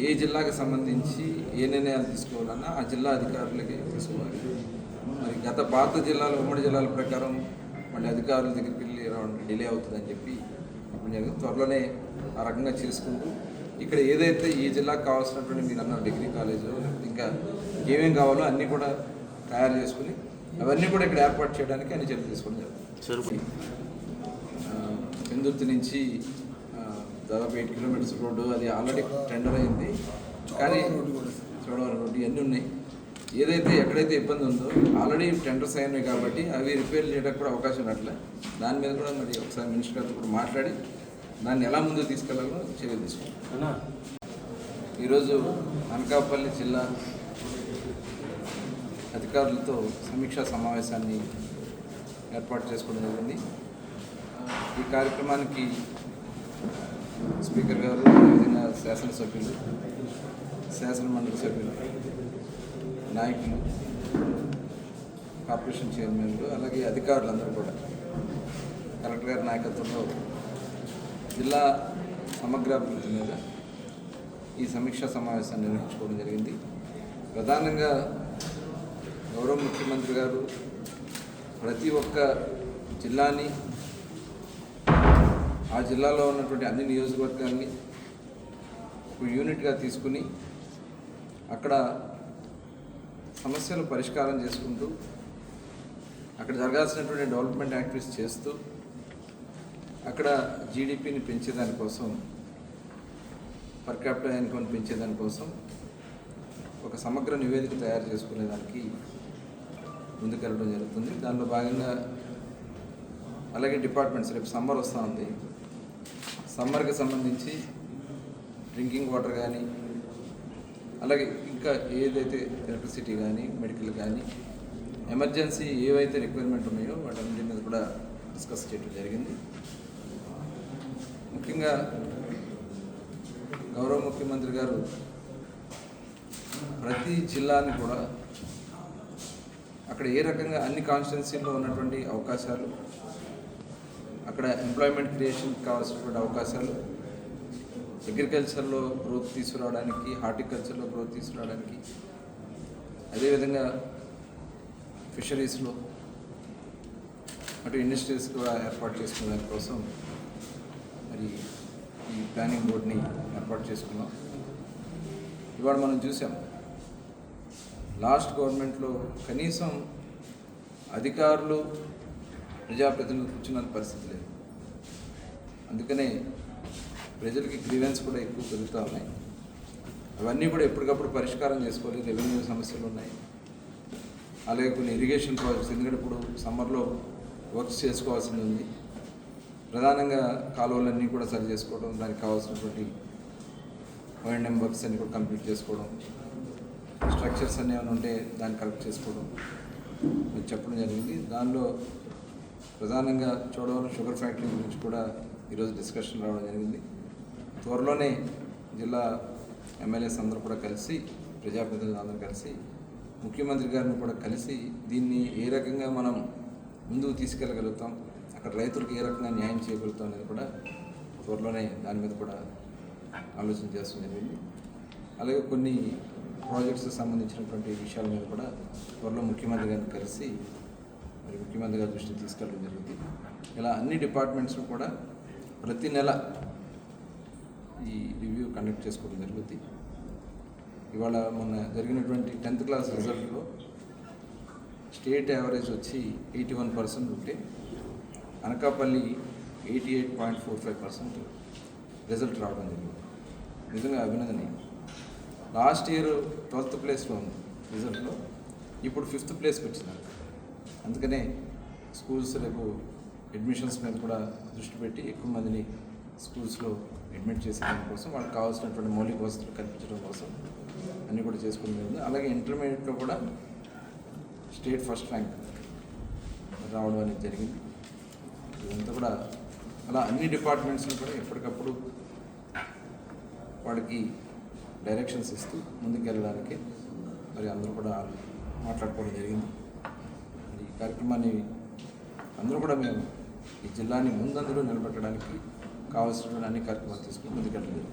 ఏ జిల్లాకి సంబంధించి ఏ నిర్ణయాలు తీసుకోవాలన్నా ఆ జిల్లా అధికారులకి తీసుకోవాలి. మరి గత పాత జిల్లాల ఉమ్మడి జిల్లాల ప్రకారం మళ్ళీ అధికారుల దగ్గరికి వెళ్ళి రావడం డిలే అవుతుందని చెప్పి ఇప్పుడు త్వరలోనే ఆ రకంగా చేసుకుంటూ ఇక్కడ ఏదైతే ఈ జిల్లాకు కావాల్సినటువంటి మీరు అన్న డిగ్రీ కాలేజు ఇంకా ఏమేం కావాలో అన్నీ కూడా తయారు చేసుకుని అవన్నీ కూడా ఇక్కడ ఏర్పాటు చేయడానికి అన్ని చర్యలు తీసుకోవడం జరుగుతుంది. పెందుర్తి నుంచి దాదాపు ఎయిట్ కిలోమీటర్స్ రోడ్డు అది ఆల్రెడీ టెండర్ అయింది. కానీ చూడవరం రోడ్డు ఇవన్నీ ఉన్నాయి. ఏదైతే ఎక్కడైతే ఇబ్బంది ఉందో ఆల్రెడీ టెండర్స్ అయినాయి కాబట్టి అవి రిపేర్ చేయడానికి కూడా అవకాశం ఉన్నట్లే. దాని మీద కూడా మరి ఒకసారి మినిస్టర్ గారితో కూడా మాట్లాడి దాన్ని ఎలా ముందుకు తీసుకెళ్ళాలో చర్యలు తీసుకుంటాం. ఈరోజు అనకాపల్లి జిల్లా అధికారులతో సమీక్షా సమావేశాన్ని ఏర్పాటు చేసుకోవడం జరిగింది. ఈ కార్యక్రమానికి స్పీకర్ గారు అదేవిధంగా శాసనసభ్యులు శాసన మండలి సభ్యులు నాయకులు కార్పొరేషన్ చైర్మన్లు అలాగే అధికారులందరూ కూడా కలెక్టర్ గారి నాయకత్వంలో జిల్లా సమగ్రాభివృద్ధి మీద ఈ సమీక్షా సమావేశాన్ని నిర్వహించుకోవడం జరిగింది. ప్రధానంగా గౌరవ ముఖ్యమంత్రి గారు ప్రతి ఒక్క జిల్లాని ఆ జిల్లాలో ఉన్నటువంటి అన్ని నియోజకవర్గాల్ని ఒక యూనిట్గా తీసుకుని అక్కడ సమస్యలు పరిష్కారం చేసుకుంటూ అక్కడ జరగాల్సినటువంటి డెవలప్మెంట్ యాక్టివిటీస్ చేస్తూ అక్కడ జీడిపిని పెంచేదానికోసం పర్ క్యాపిటల్ ఇన్కమ్ పెంచేదానికోసం ఒక సమగ్ర నివేదిక తయారు చేసుకునేదానికి ముందుకెళ్ళడం జరుగుతుంది. దానిలో భాగంగా అలాగే డిపార్ట్మెంట్స్ రేపు సమ్మర్ వస్తూ ఉంది. సమ్మర్కి సంబంధించి డ్రింకింగ్ వాటర్ కానీ అలాగే ఇంకా ఏదైతే ఎలక్ట్రిసిటీ కానీ మెడికల్ కానీ ఎమర్జెన్సీ ఏవైతే రిక్వైర్మెంట్ ఉన్నాయో వాటన్నిటి మీద కూడా డిస్కస్ చేయడం జరిగింది. ముఖ్యంగా గౌరవ ముఖ్యమంత్రి గారు ప్రతి జిల్లాని కూడా అక్కడ ఏ రకంగా అన్ని కాన్స్టిట్యున్సీల్లో ఉన్నటువంటి అవకాశాలు అక్కడ ఎంప్లాయ్మెంట్ క్రియేషన్ కావాల్సినటువంటి అవకాశాలు అగ్రికల్చర్లో గ్రోత్ తీసుకురావడానికి హార్టికల్చర్లో గ్రోత్ తీసుకురావడానికి అదేవిధంగా ఫిషరీస్లో అటు ఇండస్ట్రీస్ కూడా ఏర్పాటు చేసుకున్న దానికోసం మరి ఈ ప్లానింగ్ బోర్డ్ని ఏర్పాటు చేసుకున్నాం. ఇవాళ మనం చూసాం లాస్ట్ గవర్నమెంట్లో కనీసం అధికారులు ప్రజాప్రతినిధులు కూర్చున్న పరిస్థితి లేదు. అందుకనే ప్రజలకి గ్రీవెన్స్ కూడా ఎక్కువ పెరుగుతూ ఉన్నాయి. అవన్నీ కూడా ఎప్పటికప్పుడు పరిష్కారం చేసుకోవాలి. రెవెన్యూ సమస్యలు ఉన్నాయి. అలాగే కొన్ని ఇరిగేషన్ ప్రాజెక్ట్స్ ఎందుకంటే ఇప్పుడు సమ్మర్లో వర్క్స్ చేసుకోవాల్సింది ఉంది. ప్రధానంగా కాలువలన్నీ కూడా సరి చేసుకోవడం దానికి కావాల్సినటువంటి ఓఎండ్ఎం వర్క్స్ అన్ని కూడా కంప్లీట్ చేసుకోవడం స్ట్రక్చర్స్ అన్నీ ఏమైనా ఉంటే దాన్ని కరెక్ట్ చేసుకోవడం చెప్పడం జరిగింది. దానిలో ప్రధానంగా చూడవలసిన షుగర్ ఫ్యాక్టరీ గురించి కూడా ఈరోజు డిస్కషన్ రావడం జరిగింది. త్వరలోనే జిల్లా ఎమ్మెల్యేస్ అందరూ కూడా కలిసి ప్రజాప్రతినిధులు అందరూ కలిసి ముఖ్యమంత్రి గారిని కూడా కలిసి దీన్ని ఏ రకంగా మనం ముందుకు తీసుకెళ్ళగలుగుతాం అక్కడ రైతులకు ఏ రకంగా న్యాయం చేయగలుగుతాం అనేది కూడా త్వరలోనే దాని మీద కూడా ఆలోచన చేస్తూ జరిగింది. అలాగే కొన్ని ప్రాజెక్ట్స్ సంబంధించినటువంటి విషయాల మీద కూడా త్వరలో ముఖ్యమంత్రి గారిని కలిసి మరి ముఖ్యమంత్రి గారి దృష్టికి తీసుకెళ్ళడం జరిగింది ఇలా అన్ని డిపార్ట్మెంట్స్ కూడా ప్రతి నెల ఈ రివ్యూ కండక్ట్ చేసుకోవడం జరుగుతుంది ఇవాళ మొన్న జరిగినటువంటి టెన్త్ క్లాస్ రిజల్ట్లో స్టేట్ యావరేజ్ వచ్చి ఎయిటీ వన్ పర్సెంట్ ఉంటే Anakapalli eighty eight point four five percent result రావడం జరిగింది. నిజంగా అభినందనీయం. లాస్ట్ ఇయర్ ట్వెల్త్ ప్లేస్లో ఉంది రిజల్ట్లో ఇప్పుడు ఫిఫ్త్ ప్లేస్కి వచ్చినారు. అందుకనే స్కూల్స్ రేపు అడ్మిషన్స్ మీద కూడా దృష్టి పెట్టి ఎక్కువ మందిని స్కూల్స్లో అడ్మిట్ చేసే కోసం వాళ్ళకి కావాల్సినటువంటి మౌలిక వసతులు కల్పించడం కోసం అన్నీ కూడా చేసుకుని జరిగింది అలాగే ఇంటర్మీడియట్లో కూడా స్టేట్ ఫస్ట్ ర్యాంక్ రావడం అనేది జరిగింది. ఇదంతా కూడా అలా అన్ని డిపార్ట్మెంట్స్ని కూడా ఎప్పటికప్పుడు వాడికి డైరెక్షన్స్ ఇస్తూ ముందుకు వెళ్ళడానికి మరి అందరూ కూడా మాట్లాడుకోవడం జరిగింది. ఈ కార్యక్రమాన్ని అందరూ కూడా మేము ఈ జిల్లాని ముందందులో నిలబెట్టడానికి కావాల్సినటువంటి అన్ని కార్యక్రమాలు తీసుకుని ముందుకెళ్ళలేదు